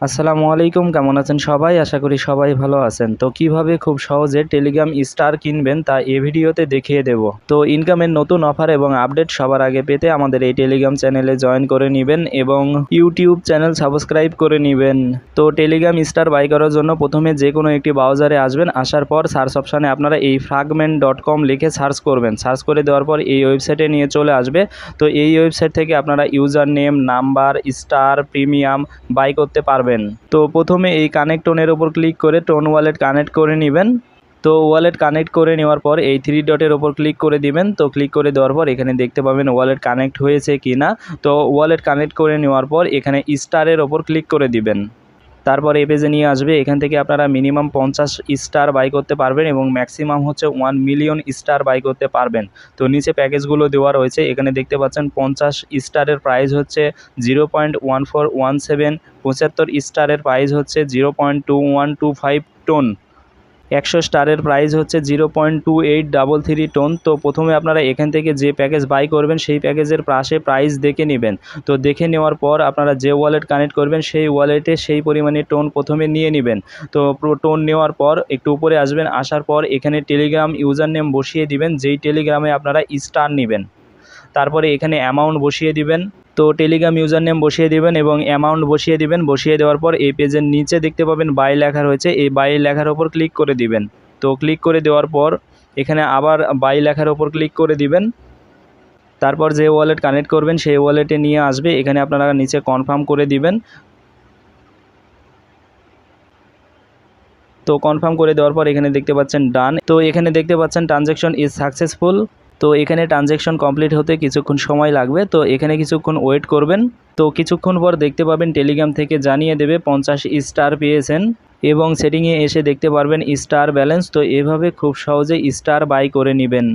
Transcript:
আসসালামু আলাইকুম, কেমন আছেন সবাই? আশা করি সবাই ভালো আছেন। তো কীভাবে খুব সহজে টেলিগ্রাম স্টার কিনবেন তা এই ভিডিওতে দেখিয়ে দেব। তো ইনকামের নতুন অফার এবং আপডেট সবার আগে পেতে আমাদের এই টেলিগ্রাম চ্যানেলে জয়েন করে নেবেন এবং ইউটিউব চ্যানেল সাবস্ক্রাইব করে নেবেন। তো টেলিগ্রাম স্টার বাই করার জন্য প্রথমে যে কোনো একটি ব্রাউজারে আসবেন। আসার পর সার্চ অপশানে আপনারা এই ফ্রাগমেন্ট ডট কম লিখে সার্চ করবেন। সার্চ করে দেওয়ার পর এই ওয়েবসাইটে নিয়ে চলে আসবে। তো এই ওয়েবসাইট থেকে আপনারা user name number star premium buy করতে পারবেন তো প্রথমে এই কানেক্ট টোনের ওপর ক্লিক করে টোন ওয়ালেট কানেক্ট করে নেবেন। তো ওয়ালেট কানেক্ট করে নেওয়ার পর এই থ্রি ডটের ওপর ক্লিক করে দিবেন। তো ক্লিক করে দেওয়ার পর এখানে দেখতে পাবেন ওয়ালেট কানেক্ট হয়েছে কি না তো ওয়ালেট কানেক্ট করে নেওয়ার পর এখানে স্টারের ওপর ক্লিক করে দিবেন। তারপর এই পেজে নিয়ে আসবে। এখান থেকে আপনারা মিনিমাম পঞ্চাশ স্টার বাই করতে পারবেন এবং ম্যাক্সিমাম হচ্ছে ওয়ান মিলিয়ন স্টার বাই করতে পারবেন। তো নিচে প্যাকেজগুলো দেওয়া রয়েছে। এখানে দেখতে পাচ্ছেন পঞ্চাশ স্টারের প্রাইস হচ্ছে zero point one four one seven পঁচাত্তর স্টারের প্রাইস হচ্ছে zero point two one two five TON একশো স্টারের প্রাইস হচ্ছে zero point two eight double three TON. তো প্রথমে আপনারা এখান থেকে যে প্যাকেজ বাই করবেন, সেই প্যাকেজের পাশে প্রাইস দেখে নেবেন। তো দেখে নেওয়ার পর আপনারা যে ওয়ালেট কানেক্ট করবেন, সেই ওয়ালেটে সেই পরিমাণে টোন প্রথমে নিয়ে নেবেন। তো টোন নেওয়ার পর একটু উপরে আসবেন, আসার পর এখানে টেলিগ্রাম ইউজার নেম বসিয়ে দিবেন, যেই টেলিগ্রামে আপনারা স্টার নেবেন। তারপরে এখানে অ্যামাউন্ট বসিয়ে দিবেন। তো টেলিগ্রাম ইউজার নেম বসিয়ে দিবেন এবং অ্যামাউন্ট বসিয়ে দিবেন। বসিয়ে দেওয়ার পর এই পেজের নিচে দেখতে পাবেন বাই লেখা রয়েছে। এই বাই লেখার ওপর ক্লিক করে দিবেন। তো ক্লিক করে দেওয়ার পর এখানে আবার বাই লেখার ওপর ক্লিক করে দিবেন। তারপর যে ওয়ালেট কানেক্ট করবেন সেই ওয়ালেটে নিয়ে আসবে। এখানে আপনারা নিচে কনফার্ম করে দিবেন। তো কনফার্ম করে দেওয়ার পর এখানে দেখতে পাচ্ছেন ডান তো এখানে দেখতে পাচ্ছেন ট্রানজ্যাকশন ইজ সাকসেসফুল তো এখানে ট্রানজ্যাকশন কমপ্লিট হতে কিছুক্ষণ সময় লাগবে। তো এখানে কিছুক্ষণ ওয়েট করবেন। তো কিছুক্ষণ পর দেখতে পাবেন টেলিগ্রাম থেকে জানিয়ে দেবে পঞ্চাশ স্টার পেয়েছেন এবং সেটিংয়ে এসে দেখতে পারবেন স্টার ব্যালেন্স তো এভাবে খুব সহজে স্টার বাই করে নেবেন।